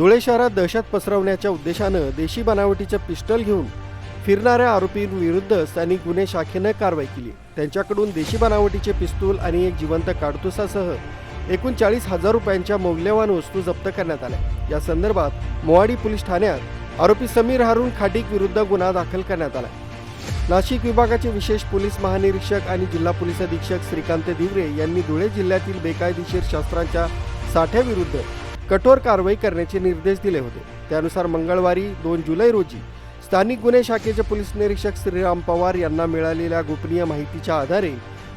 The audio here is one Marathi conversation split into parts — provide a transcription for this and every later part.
धुळे शहरात दहशत पसरवण्याच्या उद्देशानं देशी बनावटीचं पिस्टल घेऊन फिरणाऱ्या आरोपींविरुद्ध स्थानिक गुन्हे शाखेनं कारवाई केली. त्यांच्याकडून देशी बनावटीचे पिस्तूल आणि एक जिवंत काडतुसासह एकूण चाळीस हजार रुपयांच्या मौल्यवान वस्तू जप्त करण्यात आल्या. या संदर्भात मोवाडी पोलीस ठाण्यात आरोपी समीर हारून खाटीक विरुद्ध गुन्हा दाखल करण्यात आला. नाशिक विभागाचे विशेष पोलीस महानिरीक्षक आणि जिल्हा पोलीस अधीक्षक श्रीकांत दिवरे यांनी धुळे जिल्ह्यातील बेकायदेशीर शस्त्रांच्या साठ्याविरुद्ध कठोर कारवाई करण्याचे निर्देश दिले होते. त्यानुसार मंगळवारी दोन जुलै रोजी स्थानिक गुन्हे शाखेचे पोलीस निरीक्षक श्रीराम पवार यांना मिळालेल्या गोपनीय माहितीच्या आधारे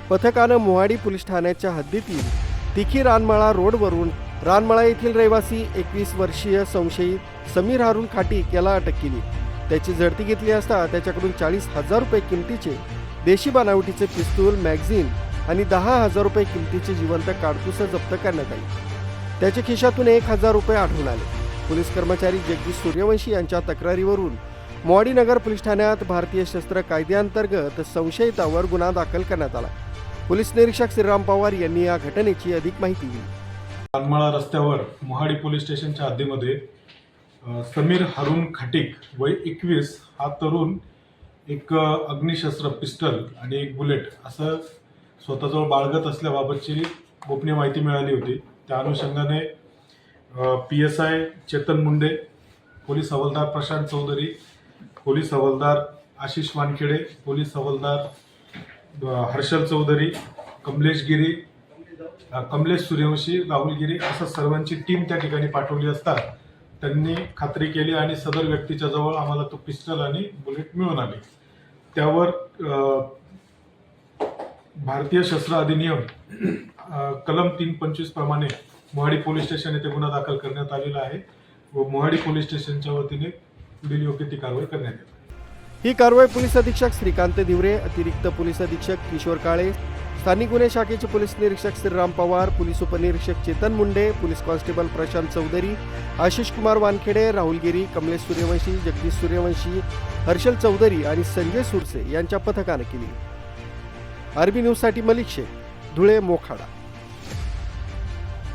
पथकानं मोहाडी पोलीस ठाण्याच्या हद्दीतील तिखी रानमाळा रोडवरून रानमाळा येथील रहिवासी एकवीस वर्षीय संशयित समीर हारून खाटीक याला अटक केली. त्याची झडती घेतली असता त्याच्याकडून चाळीस हजार रुपये किमतीचे देशी बनावटीचे पिस्तूल मॅगझिन आणि दहा हजार रुपये किमतीचे जिवंत काडतुसं जप्त करण्यात आली. त्याच्या खिशातून एक हजार रुपये आढळून आले. पोलीस कर्मचारी जगदीश सूर्यवंशी यांच्या तक्रारीवरून मोवाडी नगर पोलीस ठाण्यात भारतीय शस्त्र कायद्याअंतर्गत संशयितावर गुन्हा दाखल करण्यात आला. पोलीस निरीक्षक श्रीराम पवार यांनी या घटनेची अधिक माहिती दिली. पानमाळा रस्त्यावर मोहाडी पोलीस स्टेशनच्या हद्दीमध्ये समीर हरुण खाटीक वय एकवीस हा तरुण एक अग्निशस्त्र पिस्टल आणि एक बुलेट असं स्वतःजवळ बाळगत असल्याबाबतची गोपनीय माहिती मिळाली होती. त्या अनुषंगाने P S I Chetan Munde police हवालदार प्रशांत चौधरी पोलीस हवालदार आशिष वानखेडे पोलीस हवालदार हर्षल चौधरी कमलेश गिरी कमलेश सूर्यवंशी राहुल गिरी असं सर्वांची टीम त्या ठिकाणी पाठवली असता त्यांनी खात्री केली आणि सदर व्यक्तीच्या जवळ आम्हाला तो पिस्टल आणि बुलेट मिळून आले. त्यावर भारतीय शस्त्र अधिनियम कलम तीन पंचवीस प्रमाणे मोहाडी पोलीस स्टेशन येथे गुन्हा दाखल करण्यात आलेला आहे व मोहाडी पोलीस स्टेशनच्या वतीने पुढील योग्य ती कारवाई करण्यात येते. ही कारवाई पोलीस अधीक्षक श्रीकांत दिवरे अतिरिक्त पोलीस अधीक्षक किशोर काळे स्थानिक गुन्हे शाखेचे पोलीस निरीक्षक श्रीराम पवार पोलीस उपनिरीक्षक चेतन मुंडे पोलीस कॉन्स्टेबल प्रशांत चौधरी आशिष कुमार वानखेडे राहुल गिरी कमलेश सूर्यवंशी जगदीश सूर्यवंशी हर्षल चौधरी आणि संजय सुरसे यांच्या पथकानं केली. आरबी न्यूजसाठी मलिक शेख. धुळे मोखाडा.